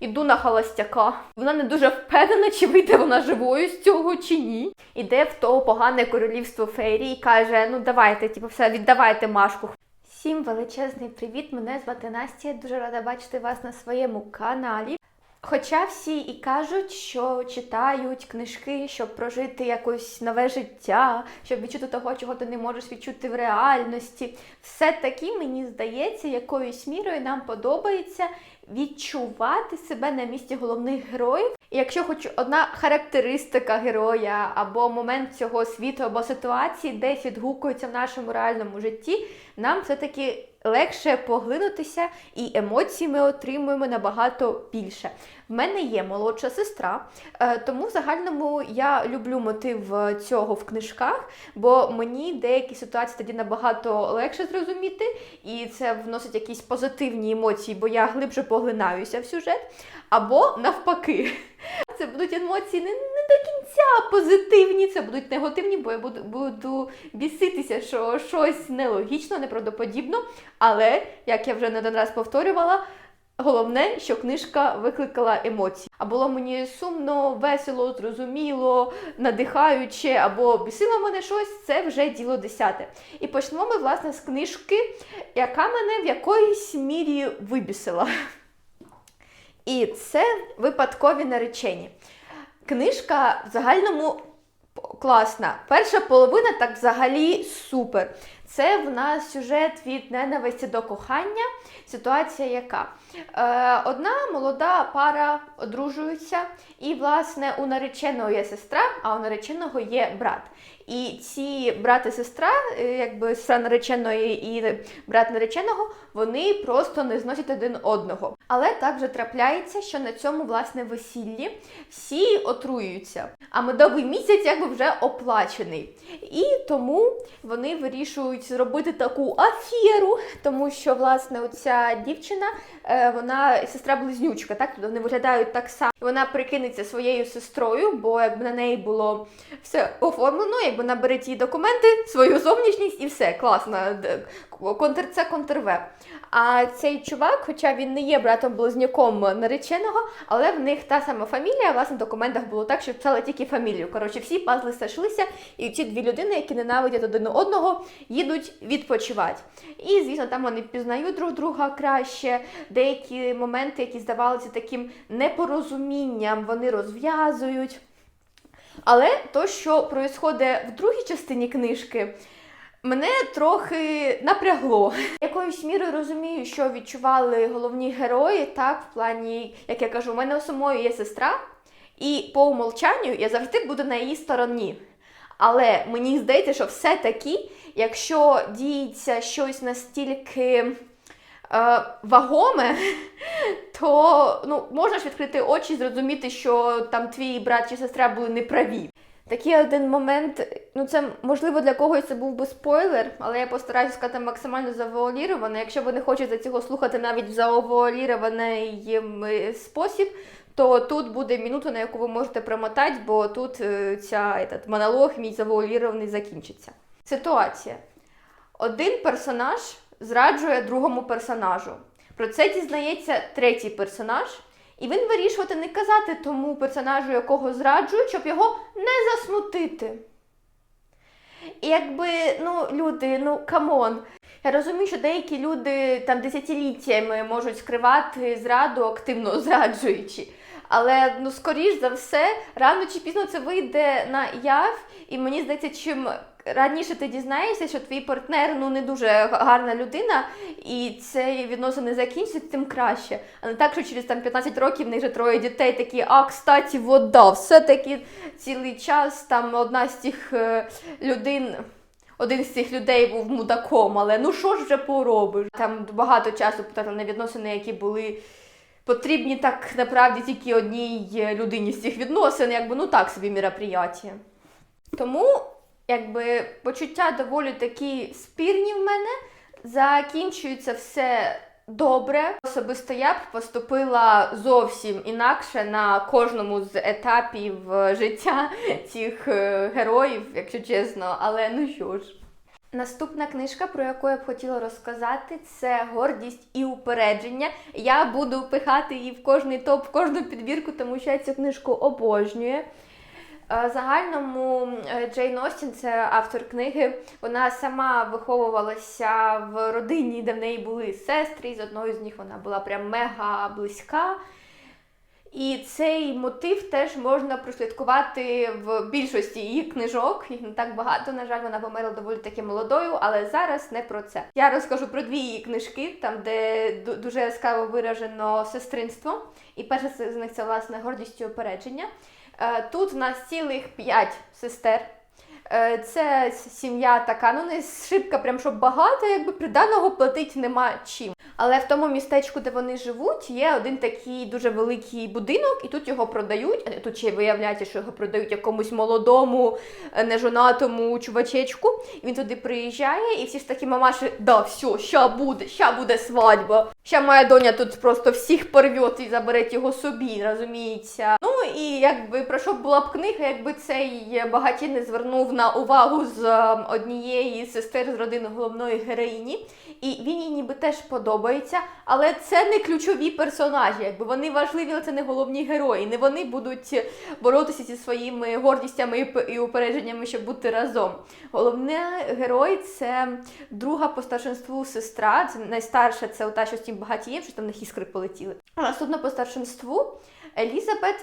іду на холостяка. Вона не дуже впевнена, чи вийде вона живою з цього чи ні. Іде в то погане королівство феєрії і каже: ну давайте, типу, все, віддавайте Машку. Всім величезний привіт! Мене звати Настя. Дуже рада бачити вас на своєму каналі. Хоча всі і кажуть, що читають книжки, щоб прожити якось нове життя, щоб відчути того, чого ти не можеш відчути в реальності, все-таки мені здається, якоюсь мірою нам подобається відчувати себе на місці головних героїв. І якщо хоч одна характеристика героя або момент цього світу або ситуації десь відгукується в нашому реальному житті, нам все-таки легше поглинутися, і емоції ми отримуємо набагато більше. В мене є молодша сестра, е, тому в загальному я люблю мотив е, цього в книжках, бо мені деякі ситуації тоді набагато легше зрозуміти, і це вносить якісь позитивні емоції, бо я глибше поглинаюся в сюжет. Або навпаки, це будуть емоції не, кінця позитивні, це будуть негативні, бо я буду, буду біситися, що щось нелогічно, неправдоподібно. Але, як я вже не один раз повторювала, головне, що книжка викликала емоції. А було мені сумно, весело, зрозуміло, надихаюче, або бісило мене щось, це вже діло десяте. І почнемо ми, власне, з книжки, яка мене в якоїсь мірі вибісила. І це випадкові наречені. Книжка в загальному класна. Перша половина так взагалі супер. Це в нас сюжет від ненависті до кохання. Ситуація яка? Е, одна молода пара одружується, і, власне, у нареченого є сестра, а у нареченого є брат. І ці брат і сестра, е, якби сестра нареченої і брат нареченого, вони просто не зносять один одного. Але так вже трапляється, що на цьому власне весіллі всі отруюються. А медовий місяць якби вже оплачений. І тому вони вирішують зробити таку аферу, тому що власне оця дівчина, е, вона сестра близнючка, так тобто вони виглядають так само. Вона прикинеться своєю сестрою, бо якби на неї було все оформлено, якби наберуть її документи, свою зовнішність і все класно. Контр це контр В. А цей чувак, хоча він не є братом близнюком нареченого, але в них та сама фамілія, власне, в документах було так, що писали тільки фамілію. Коротше, всі пазли сошлися, і ці дві людини, які ненавидять один одного, їдуть відпочивати. І, звісно, там вони пізнають друг друга краще. Деякі моменти, які здавалися таким непорозумінням, вони розв'язують. Але то, що відбувається в другій частині книжки, мене трохи напрягло. Якоюсь мірою розумію, що відчували головні герої, так, в плані, як я кажу, у мене у самої є сестра, і по умолчанню я завжди буду на її стороні. Але мені здається, що все-таки, якщо діється щось настільки е, вагоме, то ну, можна ж відкрити очі і зрозуміти, що там твій брат чи сестра були неправі. Такий один момент, ну це можливо для когось це був би спойлер, але я постараюся сказати максимально завуаліровано. Якщо ви не хочете цього слухати навіть в завуалірований ем, спосіб, то тут буде минута, на яку ви можете промотати, бо тут е, ця этот, монолог мій завуалірований закінчиться. Ситуація. Один персонаж зраджує другому персонажу. Про це дізнається третій персонаж, і він вирішувати не казати тому персонажу, якого зраджують, щоб його не засмутити. І якби, ну, люди, ну камон. Я розумію, що деякі люди там десятиліттями можуть скривати зраду, активно зраджуючи. Але ну, скоріш за все, рано чи пізно це вийде на яв, і мені здається, чим раніше ти дізнаєшся, що твій партнер ну не дуже гарна людина, і ці відносини закінчаться, тим краще. А не так, що через там 15 років в них вже троє дітей такі, а кстати, вода, все-таки цілий час там одна з тих е, людин. Один з цих людей був мудаком, але ну що ж вже поробиш? Там багато часу потратили на відносини, які були потрібні так направді тільки одній людині з цих відносин, якби ну так собі мероприятие. Тому якби почуття доволі такі спірні в мене. Закінчується все добре. Особисто я б поступила зовсім інакше на кожному з етапів е, життя цих е, героїв, якщо чесно. Але ну що ж. Наступна книжка, про яку я б хотіла розказати, це гордість і упередження. Я буду пихати її в кожний топ, в кожну підбірку, тому що я цю книжку обожнюю. Е, Загальному е, Джейн Остін, це автор книги. Вона сама виховувалася в родині, де в неї були сестри, і з одною з них вона була прям мега близька. І цей мотив теж можна прослідкувати в більшості її книжок. Їх не так багато. На жаль, вона померла доволі таки молодою, але зараз не про це. Я розкажу про дві її книжки, там де дуже яскраво виражено сестринство. І перша з них це власне гордість і опередження. Е, Тут в нас цілих п'ять сестер. Е, Це сім'я така, ну не шибка, прям щоб багато, якби приданого платить нема чим. Але в тому містечку, де вони живуть, є один такий дуже великий будинок, і тут його продають. Тут ще виявляється, що його продають якомусь молодому, е, нежонатому чувачечку. І він туди приїжджає, і всі ж такі мамаші, да, все, ща буде, ща буде свадьба. Ща моя доня тут просто всіх порвет і забере його собі, розуміється. Ну і якби про що була б книга, якби цей багатій не звернув на увагу з е, однієї сестер з родини головної героїні. І він їй ніби теж подобається, але це не ключові персонажі. Якби вони важливі, але це не головні герої. Не вони будуть боротися зі своїми гордістями і упередженнями, щоб бути разом. Головний герой це друга по старшинству сестра. Це найстарша, це та, що з тим багатієм, що там на іскри полетіли. Наступна по старшинству Елізабет.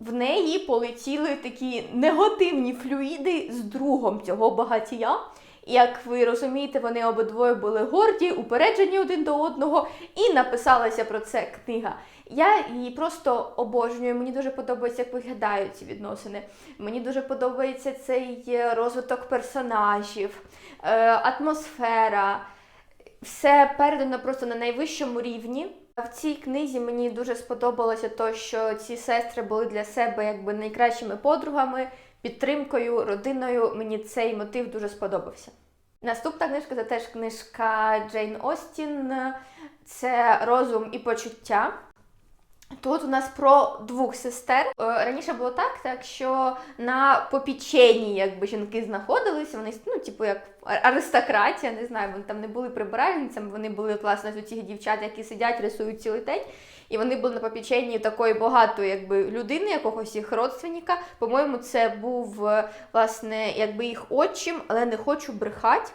В неї полетіли такі негативні флюїди з другом цього багатія. Як ви розумієте, вони обидвоє були горді, упереджені один до одного, і написалася про це книга. Я її просто обожнюю. Мені дуже подобається, як виглядають ці відносини. Мені дуже подобається цей е, розвиток персонажів, е, атмосфера. Все передано просто на найвищому рівні. В цій книзі мені дуже сподобалося те, що ці сестри були для себе якби найкращими подругами, підтримкою, родиною. Мені цей мотив дуже сподобався. Наступна книжка це теж книжка Джейн Остін. Це розум і почуття. Тут у нас про двох сестер. Е, Раніше було так, так що на попіченні якби жінки знаходилися, вони ну, типу, як аристократія, не знаю, вони там не були прибиральницями, вони були власне з цих дівчат, які сидять, рисують цілий день. І вони були на попіченні такої багатої якби людини, якогось їх родственника. По-моєму, це був е, власне якби їх отчим, але не хочу брехати.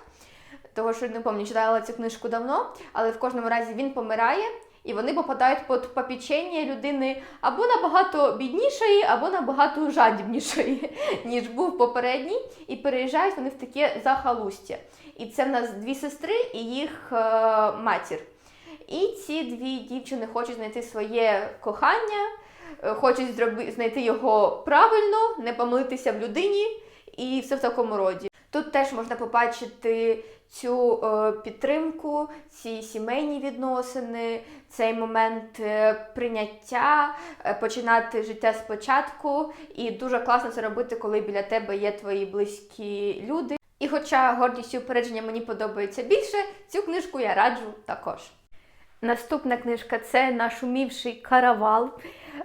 Того, що не пам'ятаю, читала цю книжку давно, але в кожному разі він помирає, і вони попадають під попічення людини або набагато біднішої, або набагато жадібнішої, ніж був попередній, і переїжджають вони в таке захалустя. І це в нас дві сестри і їх е, матір. І ці дві дівчини хочуть знайти своє кохання, е, хочуть зроби, знайти його правильно, не помилитися в людині і все в такому роді. Тут теж можна побачити цю е, підтримку, ці сімейні відносини, цей момент е, прийняття, е, починати життя спочатку. І дуже класно це робити, коли біля тебе є твої близькі люди. І хоча гордість і упередження мені подобається більше, цю книжку я раджу також. Наступна книжка це нашумівший каравал.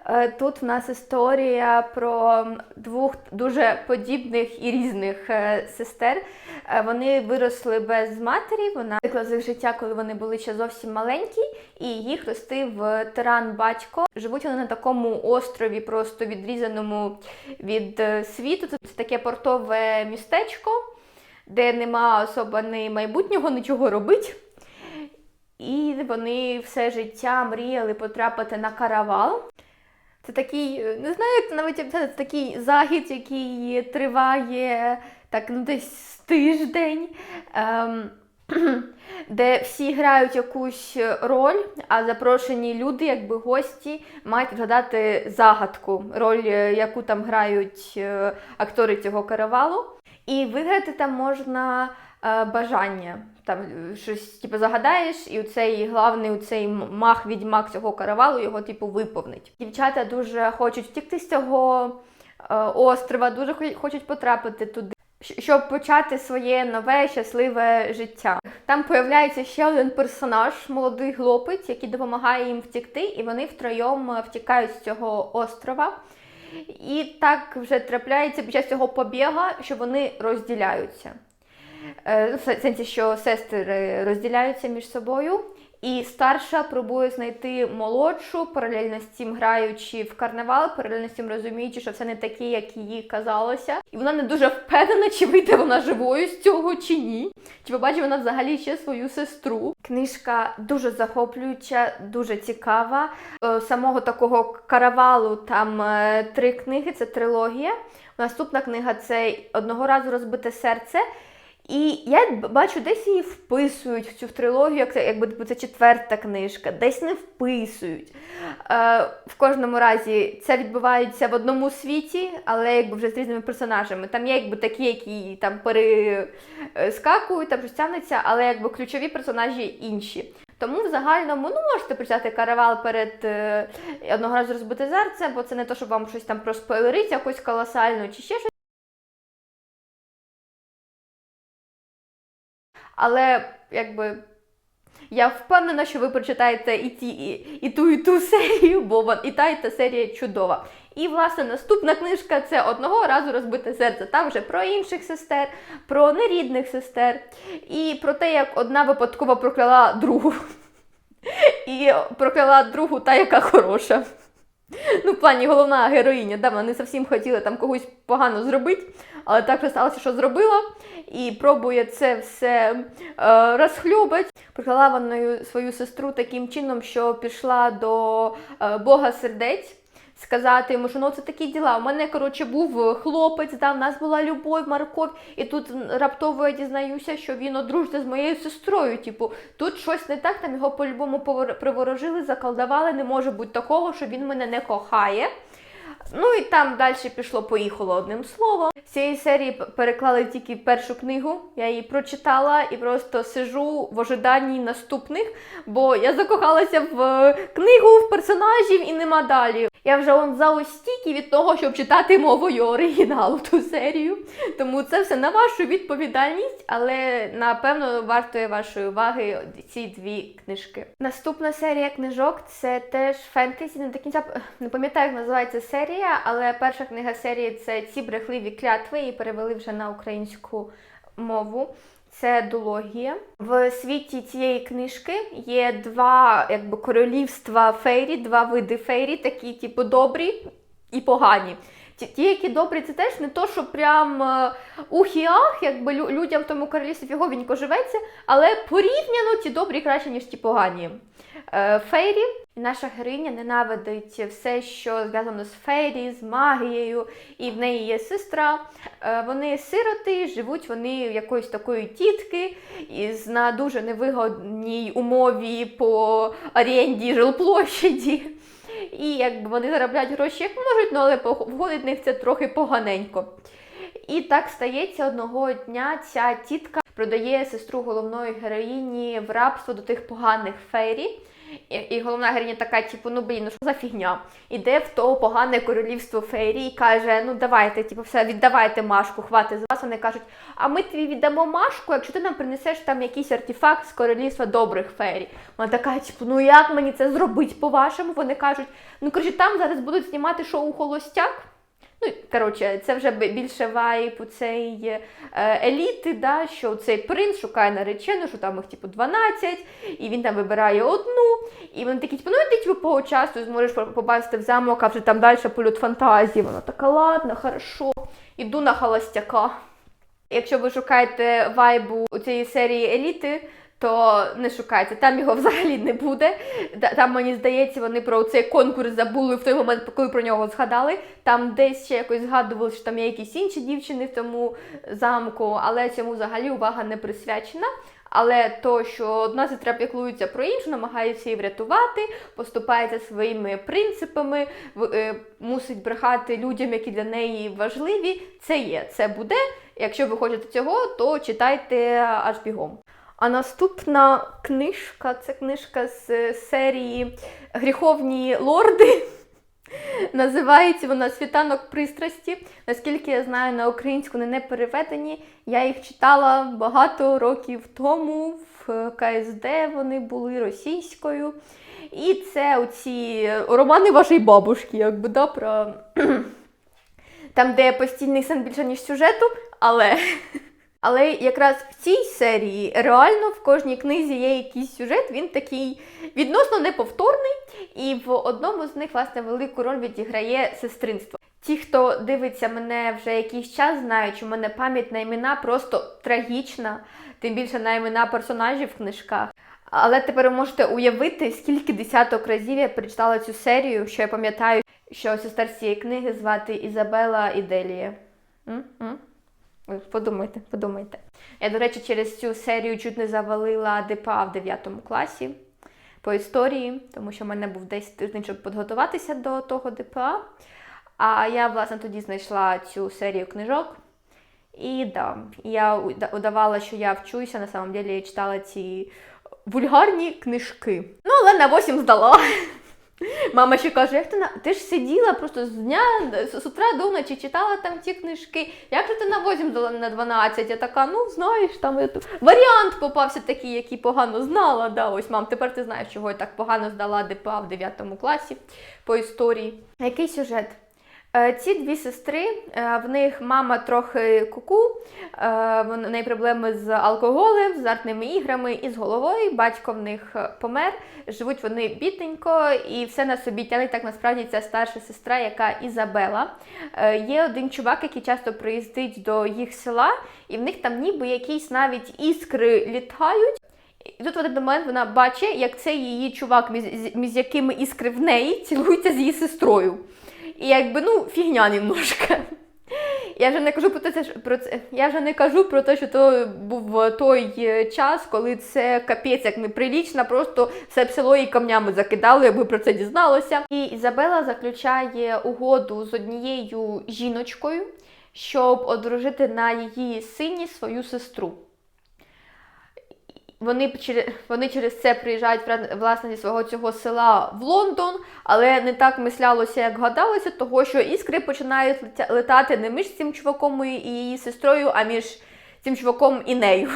Е, Тут в нас історія про двох дуже подібних і різних е, сестер. Е, Вони виросли без матері. Вона викла з їх життя, коли вони були ще зовсім маленькі, і їх ростив тиран батько. Живуть вони на такому острові, просто відрізаному від світу. Це таке портове містечко, де нема особо ні майбутнього, нічого робить. І вони все життя мріяли потрапити на каравал. Це такий, е, не знаю, як навіть описати, це такий захід, який триває так, ну, десь тиждень, ем, де всі грають якусь роль, а запрошені люди, якби гості, мають вгадати загадку, роль, е, яку там грають е, актори цього каравалу. І виграти там можна бажання. Там е, щось типу, загадаєш, і цей главний цей мах відьмак цього каравалу його типу виповнить. Дівчата дуже хочуть втікти з цього е, острова, дуже хочуть потрапити туди. Щоб почати своє нове щасливе життя. Там появляється ще один персонаж, молодий хлопець, який допомагає їм втікти, і вони втроєм е, втікають з цього острова. І так вже трапляється під час цього побіга, що вони розділяються. Е, В сенсі, що сестри розділяються між собою. І старша пробує знайти молодшу, паралельно з цим граючи в карнавал, паралельно з цим розуміючи, що все не таке, як їй казалося. І вона не дуже впевнена, чи вийде вона живою з цього чи ні. Чи побачить вона взагалі ще свою сестру. Книжка дуже захоплююча, дуже цікава. Е, Самого такого каравалу там е, три книги, це трилогія. Наступна книга це одного разу розбите серце. І я бачу, десь її вписують в цю трилогію, як це, якби типу, це четверта книжка, десь не вписують. Е, в кожному разі це відбувається в одному світі, але якби вже з різними персонажами. Там є якби такі, які там перескакують, там щось тягнеться, але якби ключові персонажі інші. Тому в загальному ну можете почитати каравал перед е, одного разу розбите серце, бо це не то, щоб вам щось там проспойлерить якось колосально чи ще щось. Але якби я впевнена, що ви прочитаєте і, ті, і, і ту, і ту серію, бо і та, і та серія чудова. І, власне, наступна книжка це одного разу розбите серце. Там вже про інших сестер, про нерідних сестер, і про те, як одна випадково прокляла другу. І прокляла другу та, яка хороша. Ну, в плані головна героїня, да, вона не зовсім хотіла там когось погано зробити, але так вже сталося, що зробила, і пробує це все е, розхлюбати. Приклала вона свою сестру таким чином, що пішла до е, Бога сердець. Сказати йому, що ну це такі діла. У мене коротше був хлопець, да, в нас була любов, Марков, і тут раптово я дізнаюся, що він одружиться з моєю сестрою. Типу, тут щось не так, там його по-любому приворожили, заколдували. Не може бути такого, що він мене не кохає. Ну і там далі пішло, поїхало одним словом. З цієї серії переклали тільки першу книгу. Я її прочитала і просто сижу в ожиданні наступних, бо я закохалася в е, книгу, в персонажів і нема далі. Я вже он за ось від того, щоб читати мовою оригіналу ту серію. Тому це все на вашу відповідальність, але напевно вартує вашої уваги ці дві книжки. Наступна серія книжок це теж фентезі. Не до кінця не пам'ятаю, як називається серія, але перша книга серії це ці брехливі клятви, і перевели вже на українську мову. Це дологія. В світі цієї книжки є два якби королівства фейрі, два види фейрі, такі, типу, добрі і погані. Ті, які добрі, це теж не то, що прям е, ух-і-ах, якби лю- людям в тому королівстві фіговенько живеться, але порівняно ті добрі краще, ніж ті погані. Е, фейрі. Наша героїня ненавидить все, що зв'язано з фейрі, з магією, і в неї є сестра. Е, Вони сироти, живуть вони якоїсь такої тітки на дуже невигодній умові по оренді жилплощаді. І якби вони заробляють гроші як можуть, ну, але в них це трохи поганенько. І так стається одного дня ця тітка продає сестру головної героїні в рабство до тих поганих фейрі. І, і головна героїня така, типу, ну блін, ну що за фігня? Іде в то погане королівство фейрі і каже: ну давайте, типу, все, віддавайте Машку, хватить з вас. Вони кажуть, а ми тобі віддамо Машку, якщо ти нам принесеш там якийсь артефакт з королівства добрих фейрі. Вона така, типу, ну як мені це зробити по-вашому? Вони кажуть, ну коротше, там зараз будуть знімати шоу Холостяк. Ну, коротше, це вже більше вайп у цей е, еліти, да, що цей принц шукає наречену, що там їх типу 12, і він там вибирає одну. І вони такі, типу, ну іди типу, по часу зможеш побачити в замок, а вже там далі польот фантазії. Вона така, ладно, хорошо, іду на холостяка. Якщо ви шукаєте вайбу у цієї серії еліти, то не шукайте, там його взагалі не буде. Там, мені здається, вони про цей конкурс забули в той момент, коли про нього згадали. Там десь ще якось згадували, що там є якісь інші дівчини в тому замку, але цьому взагалі увага не присвячена. Але то, що одна сестра піклується про іншу, намагається її врятувати, поступається своїми принципами, е, мусить брехати людям, які для неї важливі. Це є, це буде. Якщо ви хочете цього, то читайте аж бігом. А наступна книжка це книжка з серії Гріховні лорди. Називається вона Світанок пристрасті. Наскільки я знаю, на українську не переведені. Я їх читала багато років тому. В КСД вони були російською. І це оці романи вашої бабушки, якби да, про там, де постійний сен більше, ніж сюжету, але Але якраз в цій серії реально в кожній книзі є якийсь сюжет, він такий відносно неповторний, і в одному з них, власне, велику роль відіграє сестринство. Ті, хто дивиться мене вже якийсь час, знають, що в мене пам'ять на імена просто трагічна, тим більше на імена персонажів в книжках. Але тепер ви можете уявити, скільки десяток разів я перечитала цю серію, що я пам'ятаю, що сестер цієї книги звати Ізабела і Делія. М-м? Ви Подумайте, подумайте. Я, до речі, через цю серію чуть не завалила ДПА в 9 класі по історії, тому що в мене був десь тиждень, щоб підготуватися до того ДПА. А я, власне, тоді знайшла цю серію книжок. І да, я уда- удавала, що я вчуся. На самом деле я читала ці вульгарні книжки. Ну, але на 8 здала. Мама ще каже, як ти на ти ж сиділа просто з дня з утра до ночі читала там ті книжки. Як же ти на 8 дала на 12? Я така, ну знаєш, там ето- варіант попався такий, який погано знала. Да, ось мам, тепер ти знаєш, чого я так погано здала ДПА в 9 класі по історії. Який сюжет? Е, Ці дві сестри, е, в них мама трохи куку, е, в неї проблеми з алкоголем, з азартними іграми і з головою. Батько в них помер, живуть вони бідненько і все на собі тягне. Так насправді ця старша сестра, яка Ізабела. Є один чувак, який часто приїздить до їх села, і в них там ніби якісь навіть іскри літають. І тут в один момент вона бачить, як цей її чувак, між якими іскри в неї, цілується з її сестрою. І якби ну фігня немножко. Я вже не кажу про те, про це. Я вже не кажу про те, що то був той е, час, коли це капець як неприлічно, просто все б село її камнями закидали, якби про це дізналося. І Ізабела заключає угоду з однією жіночкою, щоб одружити на її сині свою сестру. Вони вони через це приїжджають власне зі свого цього села в Лондон, але не так мислялося, як гадалося, того що іскри починають летати не між цим чуваком і її сестрою, а між цим чуваком і нею.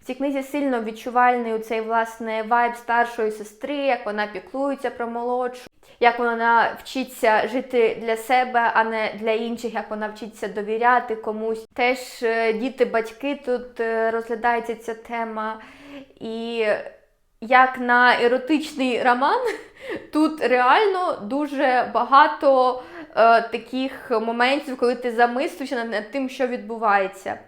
В цій книзі сильно відчувальний цей власне вайб старшої сестри, як вона піклується про молодшу, як вона вчиться жити для себе, а не для інших, як вона вчиться довіряти комусь. Теж е, діти-батьки тут е, розглядається ця тема. І як на еротичний роман, тут реально дуже багато е, таких моментів, коли ти замислюєшся над, тим, що відбувається.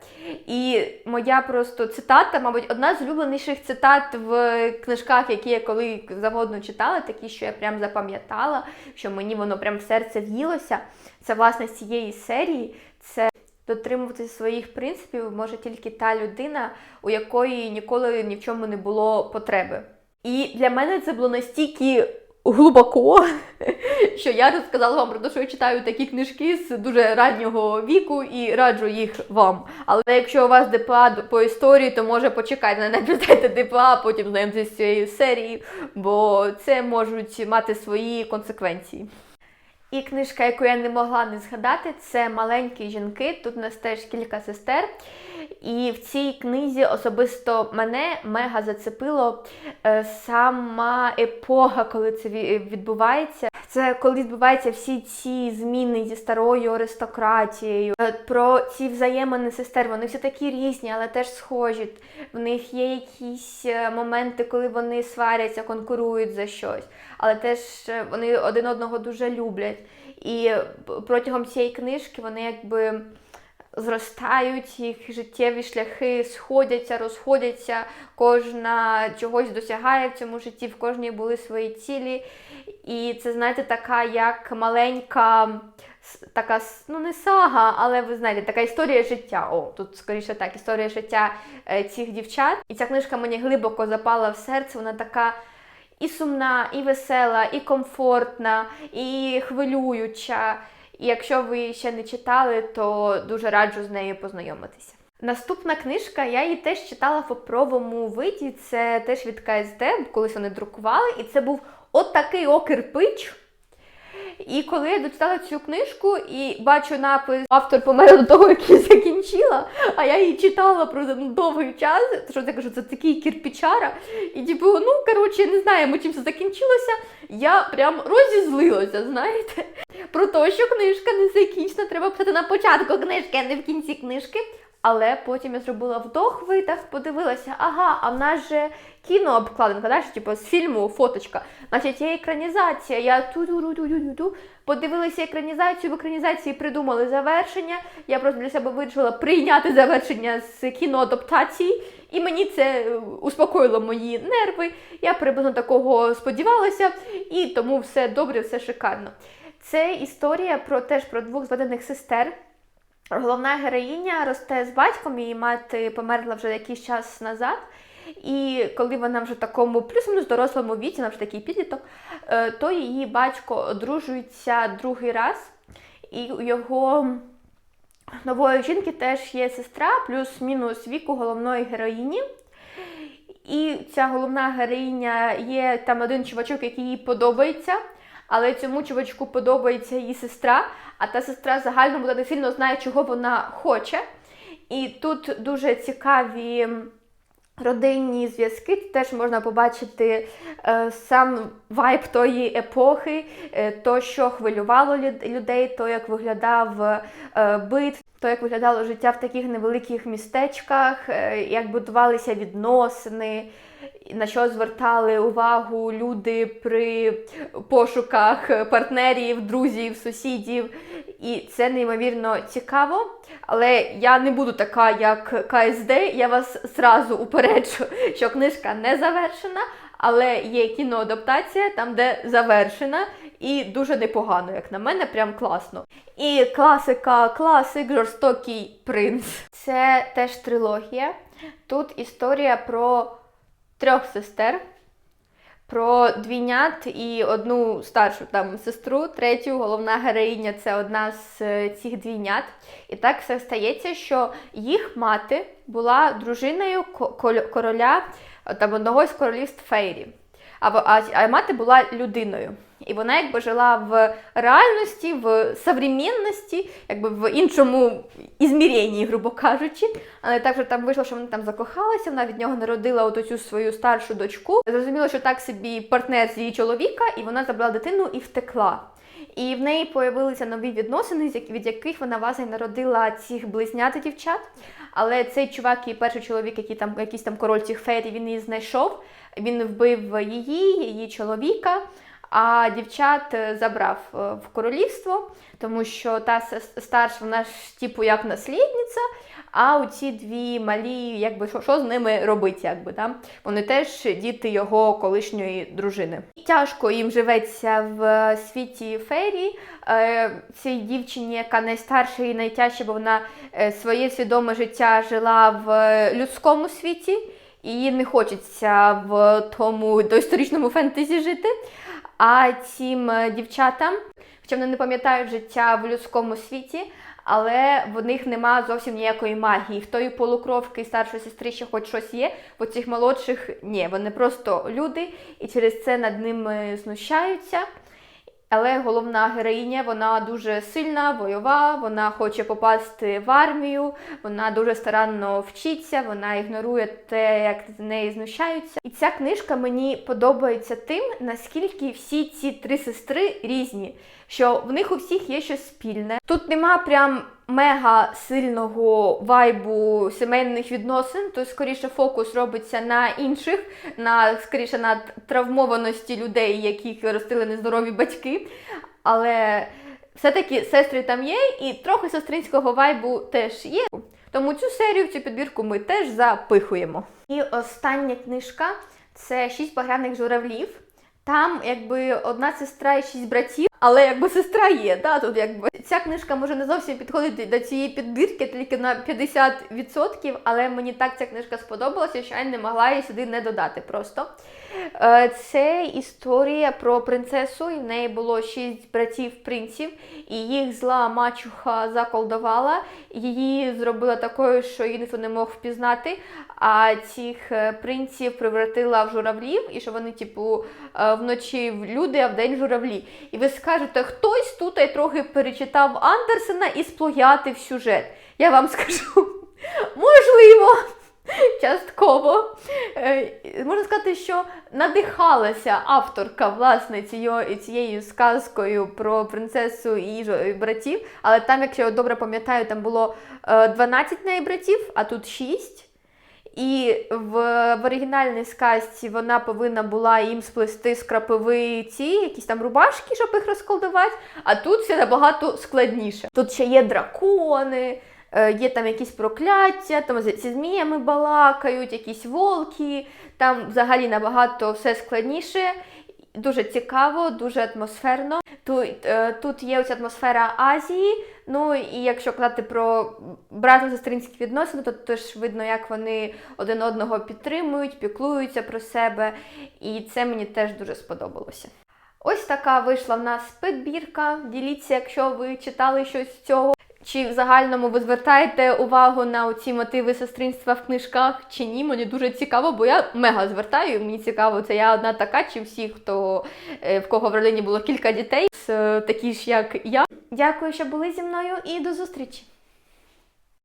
І моя просто цитата, мабуть, одна з улюбленіших цитат в книжках, які я коли завгодно читала, такі, що я прям запам'ятала, що мені воно прям в серце в'їлося. Це власне з цієї серії. Це дотримуватися своїх принципів може тільки та людина, у якої ніколи ні в чому не було потреби. І для мене це було настільки глибоко, що я розказала вам про те, що я читаю такі книжки з дуже раннього віку і раджу їх вам. Але якщо у вас ДПА по історії, то може почекайте, не прочитайте ДПА, потім знайомтеся з цією серією, бо це можуть мати свої консеквенції. І книжка, яку я не могла не згадати, це маленькі жінки. Тут у нас теж кілька сестер. І в цій книзі особисто мене мега зацепило е, сама епоха, коли це відбувається. Це коли відбуваються всі ці зміни зі старою аристократією. Е, Про ці взаємини сестер. Вони всі такі різні, але теж схожі. В них є якісь е, моменти, коли вони сваряться, конкурують за щось, але теж вони один одного дуже люблять. І протягом цієї книжки вони якби зростають, їх життєві шляхи сходяться, розходяться, кожна чогось досягає в цьому житті, в кожній були свої цілі. І це, знаєте, така як маленька, така, ну не сага, але ви знаєте, така історія життя. О, тут скоріше так, історія життя е, цих дівчат. І ця книжка мені глибоко запала в серце, вона така. І сумна, і весела, і комфортна, і хвилююча. І якщо ви ще не читали, то дуже раджу з нею познайомитися. Наступна книжка, я її теж читала в паперовому виді. Це теж від КСД, колись вони друкували, і це був от окерпич. І коли я дочитала цю книжку і бачу напис автор помер до того, як я закінчила, а я її читала про довгий час, що я кажу, це такий кірпічара. І типу, ну коротше, не знаємо, чим це закінчилося. Я прям розізлилася, знаєте, про те, що книжка не закінчена, треба писати на початку книжки, а не в кінці книжки. Але потім я зробила вдох, видах, подивилася, ага, а в нас же кінообкладинка, знаєш, типу з фільму фоточка. Значить, є екранізація. Я ту ту ту ту ту ту подивилася екранізацію, в екранізації придумали завершення. Я просто для себе вирішила прийняти завершення з кіноадаптації, і мені це е, успокоїло мої нерви. Я приблизно такого сподівалася, і тому все добре, все шикарно. Це історія про теж про двох зведених сестер. Головна героїня росте з батьком, її мати померла вже якийсь час назад. І коли вона вже в такому плюс-мінус дорослому віці, вона вже такий підліток, е, то її батько одружується другий раз, і у його нової жінки теж є сестра, плюс-мінус віку головної героїні. І ця головна героїня є там один чувачок, який їй подобається, але цьому чувачку подобається її сестра, а та сестра загально буде не сильно знає, чого вона хоче. І тут дуже цікаві родинні зв'язки. Теж можна побачити е, сам вайб тої епохи, е, то, що хвилювало людей, то, як виглядав е, бит, то, як виглядало життя в таких невеликих містечках, е, як будувалися відносини. На що звертали увагу люди при пошуках партнерів, друзів, сусідів, і це неймовірно цікаво. Але я не буду така, як КСД. Я вас зразу упереджу, що книжка не завершена, але є кіноадаптація там, де завершена, і дуже непогано, як на мене, прям класно. І класика, класик, жорстокий принц. Це теж трилогія. Тут історія про трьох сестер. Про двійнят і одну старшу там сестру, третю головна героїня це одна з е, цих двійнят. І так все стається, що їх мати була дружиною короля там одного з королівств Фейрі. А, а, а мати була людиною. І вона якби жила в реальності, в современності, якби в іншому ізміренні, грубо кажучи. Але так же там вийшло, що вона там закохалася, вона від нього народила от цю свою старшу дочку. Зрозуміло, що так собі партнер з її чоловіка, і вона забрала дитину і втекла. І в неї появилися нові відносини, від яких вона власне народила цих близнят дівчат. Але цей чувак і перший чоловік, який там якийсь там король цих фейрів, він її знайшов. Він вбив її, її чоловіка. А дівчат е, забрав е, в королівство, тому що та старша, вона ж типу як наслідниця, а у ці дві малі, якби що, що з ними робити, якби там вони теж діти його колишньої дружини. Тяжко їм живеться в світі фейрі. Е, цій дівчині, яка найстарша і найтяжча, бо вона е, своє свідоме життя жила в е, людському світі, і не хочеться в тому доісторичному фентезі жити. А цим е, дівчатам, хоча вони не пам'ятають життя в людському світі, але в них нема зовсім ніякої магії. В тої полукровки старшої сестри ще хоч щось є, в цих молодших ні, вони просто люди, і через це над ними знущаються. Але головна героїня, вона дуже сильна, бойова, вона хоче попасти в армію, вона дуже старанно вчиться, вона ігнорує те, як з неї знущаються. І ця книжка мені подобається тим, наскільки всі ці три сестри різні, що в них у всіх є щось спільне. Тут нема прям мега сильного вайбу сімейних відносин, то скоріше фокус робиться на інших, на скоріше на травмованості людей, яких ростили нездорові батьки. Але все-таки сестри там є, і трохи сестринського вайбу теж є. Тому цю серію, цю підбірку ми теж запихуємо. І остання книжка це шість багряних журавлів. Там якби одна сестра і шість братів, але якби сестра є. Да? Тут якби ця книжка може не зовсім підходити до цієї підбірки, тільки на 50%, але мені так ця книжка сподобалася, що я не могла її сюди не додати просто. Е, Це історія про принцесу, і в неї було шість братів принців, і їх зла мачуха заколдувала, її зробила такою, що її ніхто не мог впізнати. А цих е, принців превратила в журавлів, і що вони, типу, е, вночі люди, а вдень журавлі. І ви скажете, хтось тут і трохи перечитав Андерсена і сплагіатив сюжет. Я вам скажу, можливо. частково. Е, Можна сказати, що надихалася авторка власне цією, сказкою про принцесу і братів. Але там, якщо я добре пам'ятаю, там було е, 12 неї братів, а тут 6. І в, в оригінальній сказці вона повинна була їм сплести з крапиви ці якісь там рубашки, щоб їх розколдувати. А тут все набагато складніше. Тут ще є дракони, є там якісь прокляття, там зі зміями балакають, якісь волки. Там взагалі набагато все складніше. Дуже цікаво, дуже атмосферно. Тут, е, тут є ось атмосфера Азії. Ну і якщо казати про брато-сестринські відносини, то теж видно, як вони один одного підтримують, піклуються про себе. І це мені теж дуже сподобалося. Ось така вийшла в нас підбірка. Діліться, якщо ви читали щось з цього. Чи в загальному ви звертаєте увагу на ці мотиви сестринства в книжках чи ні? Мені дуже цікаво, бо я мега звертаю. Мені цікаво, це я одна така, чи всі, хто е, в кого в родині було кілька дітей, такі ж як я. Дякую, що були зі мною, і до зустрічі!